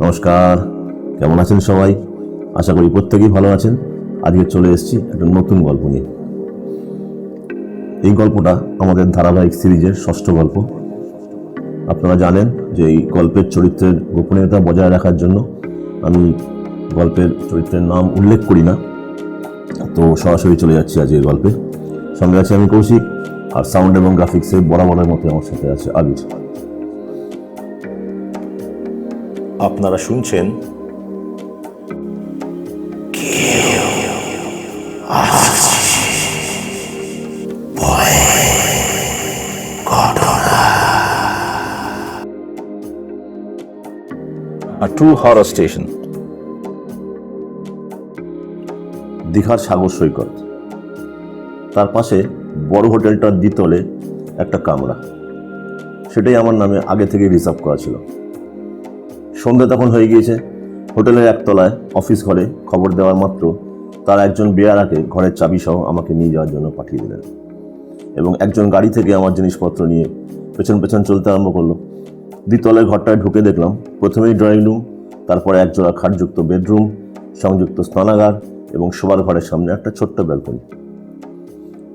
নমস্কার। কেমন আছেন সবাই? আশা করি প্রত্যেকেই ভালো আছেন। আজকে চলে এসেছি একটা নতুন গল্প নিয়ে। এই গল্পটা আমাদের ধারাবাহিক সিরিজের ষষ্ঠ গল্প। আপনারা জানেন যে এই গল্পের চরিত্রের গোপনীয়তা বজায় রাখার জন্য আমি গল্পের চরিত্রের নাম উল্লেখ করি না। তো সরাসরি চলে যাচ্ছি আজকের গল্পে। সঙ্গে আছে আমি কৌশিক, আর সাউন্ড এবং গ্রাফিক্সে বরাবরের মতো আমার সাথে আছে আবির। আপনারা শুনছেন a true horror station. দীঘার সাগর সৈকত। তার পাশে বড় হোটেলটার দ্বিতলে একটা কামরা। সেটাই আমার নামে আগে থেকে রিজার্ভ করা ছিল। সন্ধ্যা তখন হয়ে গিয়েছে। হোটেলের একতলায়, অফিস ঘরে খবর দেওয়ার মাত্র তার একজন বেয়ারাকে ঘরের চাবি সহ আমাকে নিয়ে যাওয়ার জন্য পাঠিয়ে দিলেন এবং একজন গাড়ি থেকে আমার জিনিসপত্র নিয়ে পেছন পেছন চলতে আরম্ভ করল। দ্বিতলের ঘরটায় ঢুকে দেখলাম, প্রথমেই ড্রয়িং রুম, তারপরে একজোড়া খাটযুক্ত বেডরুম, সংযুক্ত স্নানাগার এবং শোবার ঘরের সামনে একটা ছোট্ট ব্যালকনি।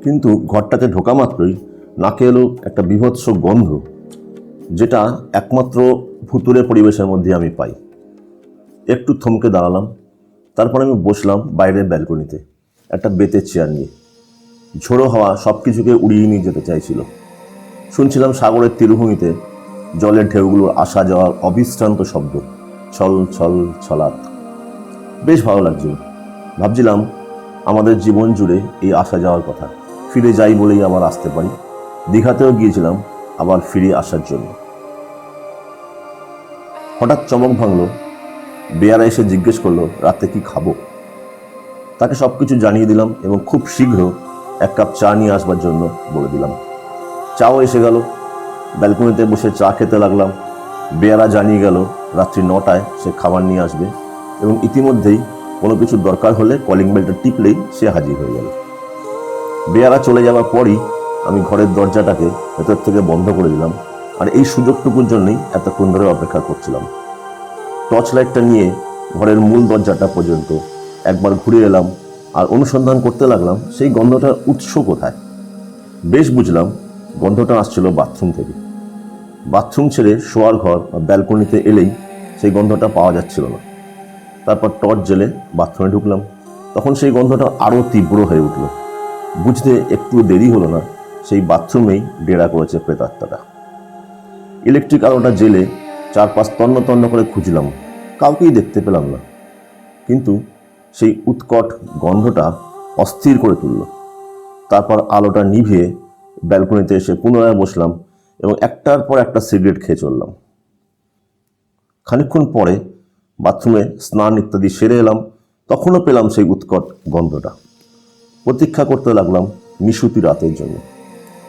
কিন্তু ঘরটাতে ঢোকা মাত্রই নাকে এলো একটা বিভৎস গন্ধ, যেটা একমাত্র ভুতুরে পরিবেশের মধ্যে আমি পাই। একটু থমকে দাঁড়ালাম, তারপর আমি বসলাম বাইরের ব্যালকনিতে, একটা বেতের চেয়ার নিয়ে। ঝোড়ো হাওয়া সব কিছুকে উড়িয়ে নিয়ে যেতে চাইছিল। শুনছিলাম সাগরের তীরভূমিতে জলের ঢেউগুলোর আসা যাওয়ার অবিশ্রান্ত শব্দ, ছল ছল ছলাত বেশ ভালো লাগছিল। ভাবছিলাম আমাদের জীবন জুড়ে এই আসা যাওয়ার কথা, ফিরে যাই বলেই আবার আসতে পারি। দীঘাতেও গিয়েছিলাম আবার ফিরে আসার জন্য। হঠাৎ চমক ভাঙলো। বেয়ারা এসে জিজ্ঞেস করল, রাতে কি খাব? তাকে সব কিছু জানিয়ে দিলাম এবং খুব শীঘ্র এক কাপ চা নিয়ে আসবার জন্য বলে দিলাম। চাও এসে গেল। ব্যালকনিতে বসে চা খেতে লাগলাম। বেয়ারা জানিয়ে গেল, রাত্রি নটায় সে খাবার নিয়ে আসবে। এবং ইতিমধ্যেই কোনো কিছু দরকার হলে কলিং বেলটা টিপলেই সে হাজির হয়ে গেল। বেয়ারা চলে যাওয়ার পরই আমি ঘরের দরজাটাকে ভেতর থেকে বন্ধ করে দিলাম। আর এই সুযোগটুকুর জন্যই এতক্ষণ ধরে অপেক্ষা করছিলাম। টর্চ লাইটটা নিয়ে ঘরের মূল দরজাটা পর্যন্ত একবার ঘুরে এলাম আর অনুসন্ধান করতে লাগলাম সেই গন্ধটার উৎস কোথায়। বেশ বুঝলাম গন্ধটা আসছিল বাথরুম থেকে। বাথরুম ছেড়ে শোয়ার ঘর বা ব্যালকনিতে এলেই সেই গন্ধটা পাওয়া যাচ্ছিল না। তারপর টর্চ জেলে বাথরুমে ঢুকলাম। তখন সেই গন্ধটা আরও তীব্র হয়ে উঠল। বুঝতে একটু দেরি হলো না, সেই বাথরুমেই ডেরা করেছে প্রেতাত্মাটা। ইলেকট্রিক আলোটা জেলে চারপাশ তন্ন তন্ন করে খুঁজলাম। কাউকেই দেখতে পেলাম না। কিন্তু সেই উৎকট গন্ধটা অস্থির করে তুলল। তারপর আলোটা নিভিয়ে ব্যালকনিতে এসে পুনরায় বসলাম এবং একটার পর একটা সিগারেট খেয়ে চললাম। খানিকক্ষণ পরে বাথরুমে স্নান ইত্যাদি সেরে এলাম, তখনও পেলাম সেই উৎকট গন্ধটা। প্রতীক্ষা করতে লাগলাম নিশুতি রাতের জন্য।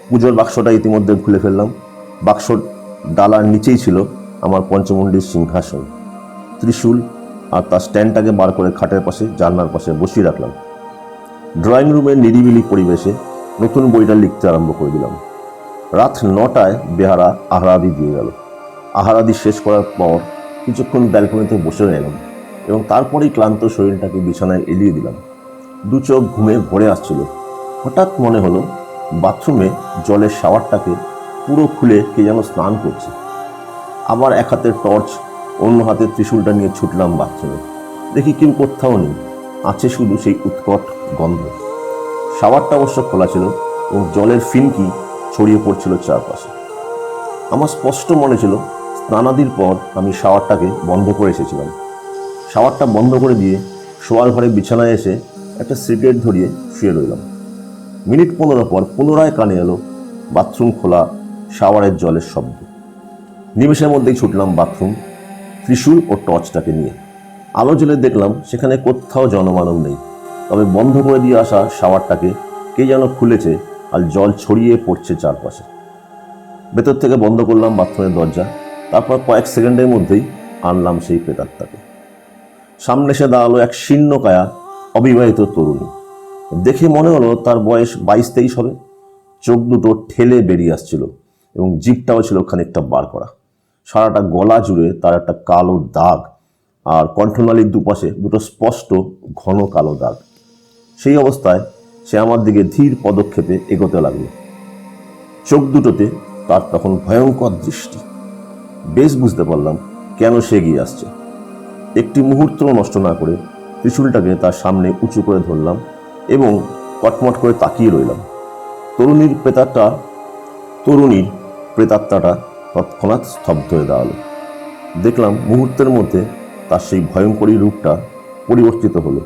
পুজোর বাক্সটা ইতিমধ্যে খুলে ফেললাম। বাক্স ডালার নিচেই ছিল আমার পঞ্চমন্ডির সিংহাসন। ত্রিশূল আর তার স্ট্যান্ডটাকে বার করে খাটের পাশে, জানলার পাশে বসিয়ে রাখলাম। ড্রয়িং রুমের নিরিবিলি পরিবেশে নতুন বইটা লিখতে আরম্ভ করে দিলাম। রাত নটায় বেহারা আহারাদি দিয়ে গেল। আহারাদি শেষ করার পর কিছুক্ষণ ব্যালকনিতে বসে এলাম এবং তারপরেই ক্লান্ত শরীরটাকে বিছানায় এলিয়ে দিলাম। দু চোখ ঘুমে ভরে আসছিল। হঠাৎ মনে হলো, বাথরুমে জলের শাওয়ারটাকে পুরো খুলে কে যেন স্নান করছে। আবার এক হাতে টর্চ, অন্য হাতে ত্রিশূলটা নিয়ে ছুটলাম বাথরুমে। দেখি কেউ কোথাও নেই, আছে শুধু সেই উৎকট গন্ধ। শাওয়ারটা অবশ্য খোলা ছিল এবং জলের ফিনকি ছড়িয়ে পড়ছিল চারপাশে। আমার স্পষ্ট মনে ছিল, স্নানাদির পর আমি শাওয়ারটাকে বন্ধ করে এসেছিলাম। শাওয়ারটা বন্ধ করে দিয়ে শোয়ার ঘরে বিছানায় এসে একটা সিগারেট ধরিয়ে শুয়ে রইলাম। মিনিট পনেরো পর পুনরায় কানে এলো, বাথরুম খোলা শাওয়ারের জলের শব্দ। নিমেষের মধ্যেই ছুটলাম বাথরুম, ত্রিশূল ও টর্চটাকে নিয়ে। আলো জ্বলে দেখলাম সেখানে কোথাও জনমানব নেই। তবে বন্ধ করে দিয়ে আসা শাওয়ারটাকে কে যেন খুলেছে আর জল ছড়িয়ে পড়ছে চারপাশে। ভেতর থেকে বন্ধ করলাম বাথরুমের দরজা, তারপর কয়েক সেকেন্ডের মধ্যেই আনলাম সেই প্রেতাত্মাকে। সামনে এসে দাঁড়াল এক শীর্ণকায়া অবিবাহিত তরুণী। দেখে মনে হলো তার বয়স বাইশ তেইশ হবে। চোখ দুটো ঠেলে বেরিয়ে আসছিল। এবং জিভটাও ছিল খানিকটা বার করা। সারাটা গলা জুড়ে তার একটা কালো দাগ আর কণ্ঠনালীর দুপাশে দুটো স্পষ্ট ঘন কালো দাগ। সেই অবস্থায় সে আমার দিকে ধীর পদক্ষেপে এগোতে লাগল। চোখ দুটোতে তার তখন ভয়ঙ্কর দৃষ্টি। বেশ বুঝতে পারলাম কেন সে এগিয়ে আসছে। একটি মুহূর্ত নষ্ট না করে ত্রিশূলটাকে তার সামনে উঁচু করে ধরলাম এবং কটমট করে তাকিয়ে রইলাম। তরুণীর প্রেতাত্মা তরুণীর প্রেতাত্মাটা তৎক্ষণাৎ স্তব্ধ হয়ে দাঁড়াল। দেখলাম মুহূর্তের মধ্যে তার সেই ভয়ঙ্করী রূপটা পরিবর্তিত হলো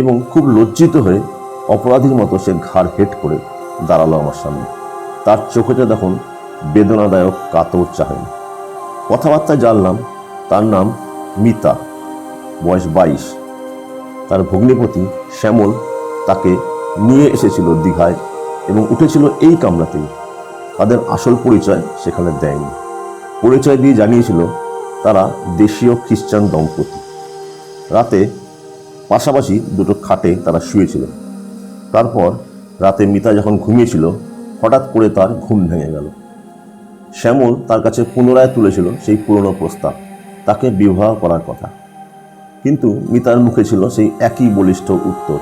এবং খুব লজ্জিত হয়ে অপরাধীর মতো সে ঘাড় হেট করে দাঁড়াল আমার সামনে। তার চোখেতে তখন বেদনাদায়ক কাতর চাহেন। কথাবার্তা জানলাম, তার নাম মিতা, বয়স বাইশ। তার ভগ্নিপতি শ্যামল তাকে নিয়ে এসেছিল দীঘায় এবং উঠেছিল এই কামরাতেই। তাদের আসল পরিচয় সেখানে দেয়নি। পরিচয় দিয়ে জানিয়েছিল তারা দেশীয় খ্রিস্টান দম্পতি। রাতে পাশাপাশি দুটো খাটে তারা শুয়েছিল। তারপর রাতে মিতা যখন ঘুমিয়েছিল, হঠাৎ করে তার ঘুম ভেঙে গেল। শ্যামল তার কাছে পুনরায় তুলেছিল সেই পুরনো প্রস্তাব, তাকে বিবাহ করার কথা। কিন্তু মিতার মুখে ছিল সেই একই বলিষ্ঠ উত্তর,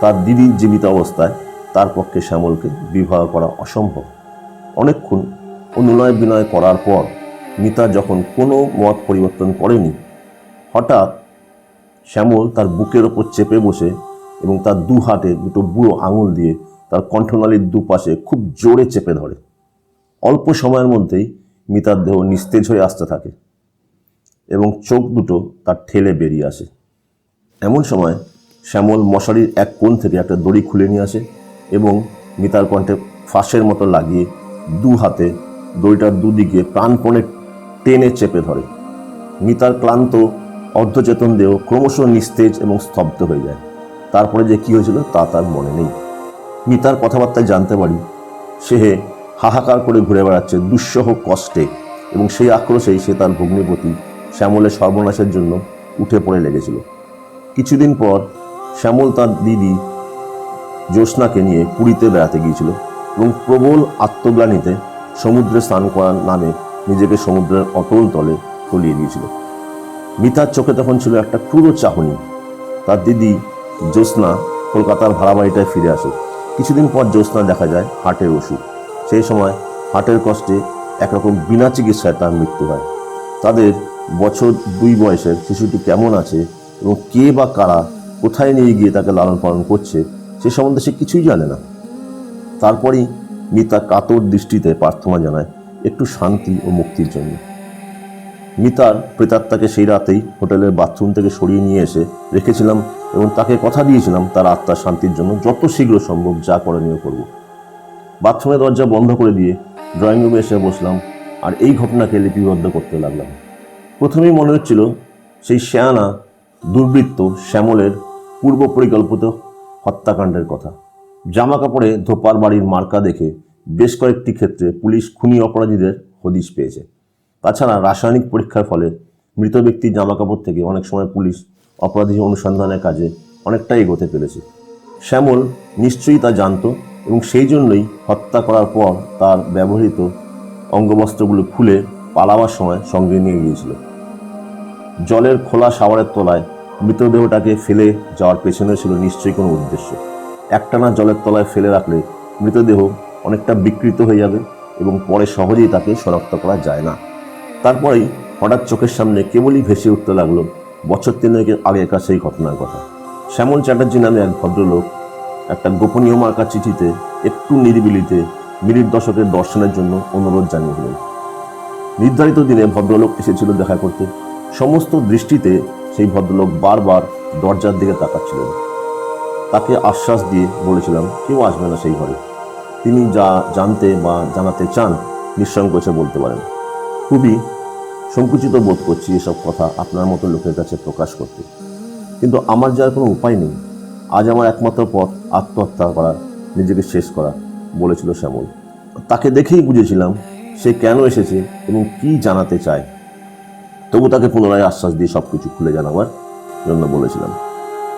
তার দিদি জীবিত অবস্থায় তার পক্ষে শ্যামলকে বিবাহ করা অসম্ভব। অনেকক্ষণ অনুনয় বিনয় করার পর মিতা যখন কোনো মত পরিবর্তন করেনি, হঠাৎ শ্যামল তার বুকের ওপর চেপে বসে এবং তার দু হাতে দুটো বুড়ো আঙুল দিয়ে তার কণ্ঠনালীর দুপাশে খুব জোরে চেপে ধরে। অল্প সময়ের মধ্যেই মিতার দেহ নিস্তেজ হয়ে আসতে থাকে এবং চোখ দুটো তার ঠেলে বেরিয়ে আসে। এমন সময় শ্যামল মশারির এক কোণ থেকে একটা দড়ি খুলে নিয়ে আসে এবং মিতার কণ্ঠে ফাঁসের মতো লাগিয়ে দু হাতে দড়িটার দুদিকে প্রাণপণে টেনে চেপে ধরে। মিতার ক্লান্ত, অর্ধচেতন দেহ ক্রমশ নিস্তেজ এবং স্তব্ধ হয়ে যায়। তারপরে যে কী হয়েছিল তা তার মনে নেই। মিতার কথাবার্তায় জানতে পারি, সে হাহাকার করে ঘুরে বেড়াচ্ছে দুঃসহ কষ্টে এবং সেই আক্রোশেই সে তার ভগ্নিপতি শ্যামলের সর্বনাশের জন্য উঠে পড়ে লেগেছিল। কিছুদিন পর শ্যামল তার দিদি জ্যোৎস্নাকে নিয়ে পুরীতে বেড়াতে গিয়েছিল। এবং প্রবল আত্মগ্লানিতে সমুদ্রে স্নান করার নামে নিজেকে সমুদ্রের অতল তলে তলিয়ে দিয়েছিল। মিতার চোখে তখন ছিল একটা ক্রুর চাহনি। তার দিদি জ্যোৎস্না কলকাতার ভাড়া বাড়িটায় ফিরে আসে। কিছুদিন পর জ্যোৎস্না দেখা যায় হার্টের ওষুধ। সেই সময় হার্টের কষ্টে একরকম বিনা চিকিৎসায় তার মৃত্যু হয়। তাদের বছর দুই বয়সের শিশুটি কেমন আছে এবং কে বা কারা কোথায় নিয়ে গিয়ে তাকে লালন পালন করছে, সে সম্বন্ধে সে কিছুই জানে না। তারপরেই মিতা কাতর দৃষ্টিতে প্রার্থনা জানায় একটু শান্তি ও মুক্তির জন্য। মিতার প্রেতাত্মাকে সেই রাতেই হোটেলের বাথরুম থেকে সরিয়ে নিয়ে এসে রেখেছিলাম এবং তাকে কথা দিয়েছিলাম, তার আত্মার শান্তির জন্য যত শীঘ্র সম্ভব যা করণীয় করব। বাথরুমের দরজা বন্ধ করে দিয়ে ড্রয়িং রুমে এসে বসলাম আর এই ঘটনাকে লিপিবদ্ধ করতে লাগলাম। প্রথমেই মনে হচ্ছিল সেই শেয়ানা দুর্বৃত্ত শ্যামলের পূর্ব পরিকল্পিত হত্যাকাণ্ডের কথা। জামা কাপড়ে ধোপার বাড়ির মার্কা দেখে বেশ কয়েকটি ক্ষেত্রে পুলিশ খুনি অপরাধীদের হদিশ পেয়েছে। তাছাড়া রাসায়নিক পরীক্ষার ফলে মৃত ব্যক্তির জামা কাপড় থেকে অনেক সময় পুলিশ অপরাধী অনুসন্ধানের কাজে অনেকটাই এগোতে পেরেছে। শ্যামল নিশ্চয়ই তা জানত এবং সেই জন্যই হত্যা করার পর তার ব্যবহৃত অঙ্গবস্ত্রগুলো খুলে পালাবার সময় সঙ্গে নিয়ে গিয়েছিল। জলের খোলা শাওয়ারের তলায় মৃতদেহটাকে ফেলে যাওয়ার পেছনে ছিল নিশ্চয়ই কোনো উদ্দেশ্য। একটানা জলের তলায় ফেলে রাখলে মৃতদেহ অনেকটা বিকৃত হয়ে যাবে এবং পরে সহজেই তাকে শনাক্ত করা যায় না। তারপরেই হঠাৎ চোখের সামনে কেবলই ভেসে উঠতে লাগল বছর তিনেকের আগেকার সেই ঘটনার কথা। শ্যামল চ্যাটার্জি নামে এক ভদ্রলোক একটা গোপনীয় মার্কা চিঠিতে একটু নিরিবিলিতে মিনিট দশকের দর্শনের জন্য অনুরোধ জানিয়েছিলেন। নির্ধারিত দিনে ভদ্রলোক এসেছিল দেখা করতে। সমস্ত দৃষ্টিতে সেই ভদ্রলোক বারবার দরজার দিকে তাকাচ্ছিলেন। তাকে আশ্বাস দিয়ে বলেছিলাম, কেউ আসবে না সেই ঘরে। তিনি যা জানতে বা জানাতে চান নিঃসংকোচে বলতে পারেন। খুবই সংকুচিত বোধ করছি এসব কথা আপনার মতো লোকের কাছে প্রকাশ করতে। কিন্তু আমার যার কোনো উপায় নেই। আজ আমার একমাত্র পথ আত্মহত্যা করা, নিজেকে শেষ করা, বলেছিল শ্যামল। তাকে দেখেই বুঝেছিলাম সে কেন এসেছে এবং কি জানাতে চায়। তবু তাকে পুনরায় আশ্বাস দিয়ে সব কিছু খুলে জানাবার জন্য বলেছিলাম।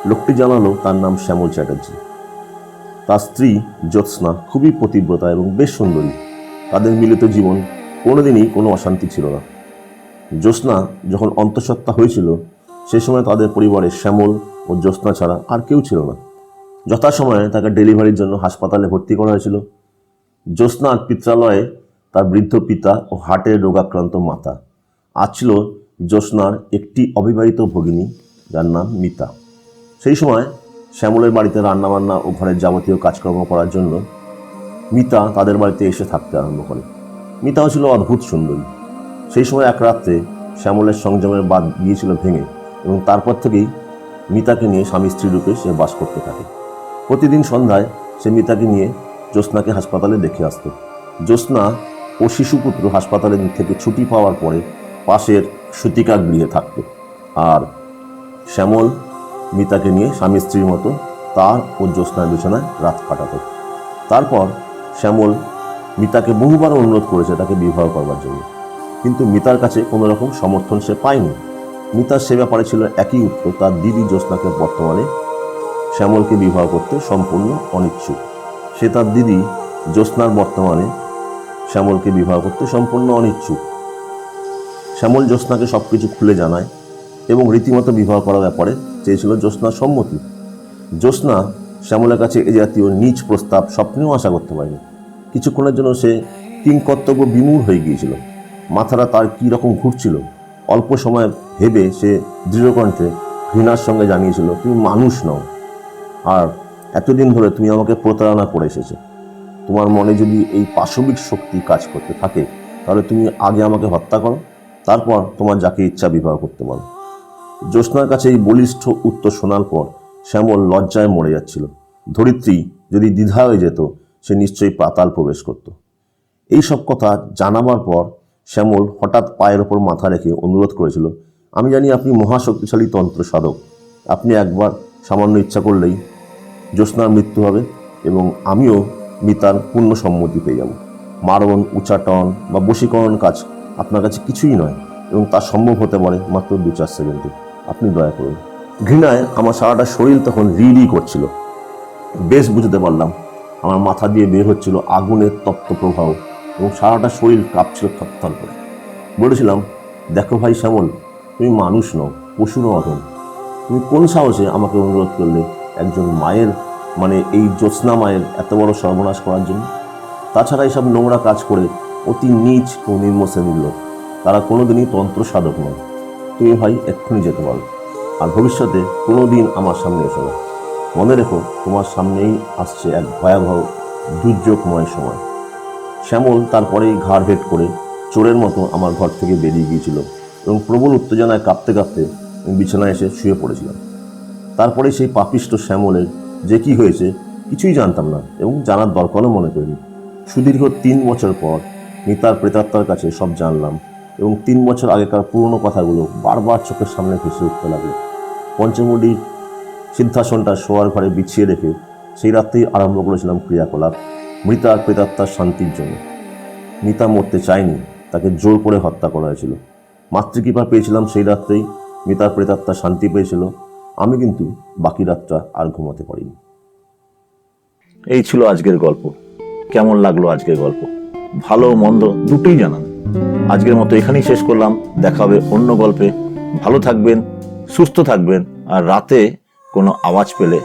লোকটি জানালো তার নাম শ্যামল চ্যাটার্জি। তার স্ত্রী জ্যোৎস্না খুবই পতিব্রতা এবং বেশ সুন্দরী। তাদের মিলিত জীবন কোনোদিনই কোনো অশান্তি ছিল না। জ্যোৎস্না যখন অন্তঃসত্ত্বা হয়েছিল, সে সময় তাদের পরিবারে শ্যামল ও জ্যোৎস্না ছাড়া আর কেউ ছিল না। যথাসময়ে তাকে ডেলিভারির জন্য হাসপাতালে ভর্তি করা হয়েছিল। জ্যোৎস্নার পিত্রালয়ে তার বৃদ্ধ পিতা ও হার্টের রোগাক্রান্ত মাতা। আজ ছিল জ্যোৎস্নার একটি অবিবাহিত ভগিনী, যার নাম মিতা। সেই সময় শ্যামলের বাড়িতে রান্নাবান্না ও ঘরের যাবতীয় কাজকর্ম করার জন্য মিতা তাদের বাড়িতে এসে থাকতে আরম্ভ করে। মিতাও ছিল অদ্ভুত সুন্দরী। সেই সময় এক রাত্রে শ্যামলের সংযমের বাদ গিয়েছিল ভেঙে এবং তারপর থেকেই মিতাকে নিয়ে স্বামী স্ত্রী রূপে সে বাস করতে থাকে। প্রতিদিন সন্ধ্যায় সে মিতাকে নিয়ে জ্যোৎস্নাকে হাসপাতালে দেখে আসতো। জ্যোৎস্না ও শিশুপুত্র হাসপাতালে থেকে ছুটি পাওয়ার পরে পাশের সুতিকা গৃহে থাকতো। আর শ্যামল মিতাকে নিয়ে স্বামী স্ত্রীর মতো তার ও জ্যোৎস্নার বিছানায় রাত কাটাতো। তারপর শ্যামল মিতাকে বহুবার অনুরোধ করেছে তাকে বিবাহ করবার জন্য। কিন্তু মিতার কাছে কোনো রকম সমর্থন সে পায়নি। মিতার সে ব্যাপারে ছিল একই উত্তর, তার দিদি জ্যোৎস্নাকে বর্তমানে শ্যামলকে বিবাহ করতে সম্পূর্ণ অনিচ্ছুক। সে তার দিদি জ্যোৎস্নার বর্তমানে শ্যামলকে বিবাহ করতে সম্পূর্ণ অনিচ্ছুক। শ্যামল জ্যোৎস্নাকে সব কিছু খুলে জানায় এবং রীতিমতো বিবাহ করার ব্যাপারে চেয়েছিল জ্যোৎস্নার সম্মতি। জ্যোৎস্না শ্যামলের কাছে এ জাতীয় নিজ প্রস্তাব স্বপ্নেও আশা করতে পারেনি। কিছুক্ষণের জন্য সে কিংকর্তব্য বিমূঢ় হয়ে গিয়েছিল। মাথাটা তার কী রকম ঘুরছিল, অল্প সময় ভেবে সে দৃঢ়কণ্ঠে ঘৃণার সঙ্গে জানিয়েছিল, তুমি মানুষ নও। আর এতদিন ধরে তুমি আমাকে প্রতারণা করে এসেছ। তোমার মনে যদি এই পাশবিক শক্তি কাজ করতে থাকে, তাহলে তুমি আগে আমাকে হত্যা করো, তারপর তোমার যাকে ইচ্ছা বিবাহ করতে বলো জ্যোৎস্নার কাছে এই বলিষ্ঠ উত্তর শোনার পর শ্যামল লজ্জায় মরে যাচ্ছিল। ধরিত্রী যদি দ্বিধা হয়ে যেত, সে নিশ্চয়ই পাতাল প্রবেশ করত। এই সব কথা জানাবার পর শ্যামল হঠাৎ পায়ের ওপর মাথা রেখে অনুরোধ করেছিল, আমি জানি আপনি মহাশক্তিশালী তন্ত্র সাধক। আপনি একবার সামান্য ইচ্ছা করলেই জ্যোৎস্নার মৃত্যু হবে এবং আমিও মিতার পূর্ণ সম্মতি পেয়ে যাব। মারণ উচ্চাটন বা বশীকরণ কাজ আপনার কাছে কিছুই নয় এবং তা সম্ভব হতে পারে মাত্র দু চার সেকেন্ডে। আপনি দয়া করুন। ঘৃণায় আমার সারাটা শরীর তখন রি রি করছিল। বেশ বুঝতে পারলাম, আমার মাথা দিয়ে বের হচ্ছিল আগুনের তপ্ত প্রবাহ এবং সারাটা শরীর কাঁপছিল থরথর করে। বলেছিলাম, দেখো ভাই শ্যামল, তুমি মানুষ নও পশুর অধম তুমি কোন সাহসে আমাকে অনুরোধ করলে একজন মায়ের মানে এই জ্যোৎস্না মায়ের এত বড় সর্বনাশ করার জন্য? তাছাড়া এইসব নোংরা কাজ করে অতি নীচ ও নিম্ন শ্রেণির লোক, তারা কোনোদিনই তন্ত্র সাধক নয়। তুমি ভাই, এক্ষুনি যেতে পারো আর ভবিষ্যতে কোনো দিন আমার সামনে এসো না। মনে রেখো, তোমার সামনেই আসছে এক ভয়াবহ, দুর্যোগময় সময়। শ্যামল তারপরেই ঘাড় ভেট করে চোরের মতো আমার ঘর থেকে বেরিয়ে গিয়েছিল এবং প্রবল উত্তেজনায় কাঁপতে কাঁপতে আমি বিছানায় এসে শুয়ে পড়েছিলাম। তারপরে সেই পাপিষ্ট শ্যামলের যে কি হয়েছে কিছুই জানতাম না এবং জানার দরকারও মনে করিনি। সুদীর্ঘ তিন বছর পর মিতার প্রেতাত্মার কাছে সব জানলাম। এবং তিন বছর আগেকার পুরনো কথাগুলো বারবার চোখের সামনে ভেসে উঠতে লাগল। পঞ্চমুডির সিদ্ধাসনটা শোয়ার ঘরে বিছিয়ে রেখে সেই রাত্রেই আরম্ভ করেছিলাম ক্রিয়াকলাপ মৃতার প্রেতাত্মার শান্তির জন্য। মিতা মরতে চায়নি, তাকে জোর করে হত্যা করা হয়েছিল। মাতৃকৃপা পেয়েছিলাম সেই রাত্রেই মিতার প্রেতাত্মা শান্তি পেয়েছিল, আমি কিন্তু বাকি রাতটা আর ঘুমাতে পারিনি। এই ছিল আজকের গল্প। কেমন লাগল আজকের গল্প? ভালো, মন্দ, দুটোই জানান। আজকের মতো এখানেই শেষ করলাম। দেখা হবে অন্য গল্পে। ভালো থাকবেন, সুস্থ থাকবেন, আর রাতে কোনো আওয়াজ পেলে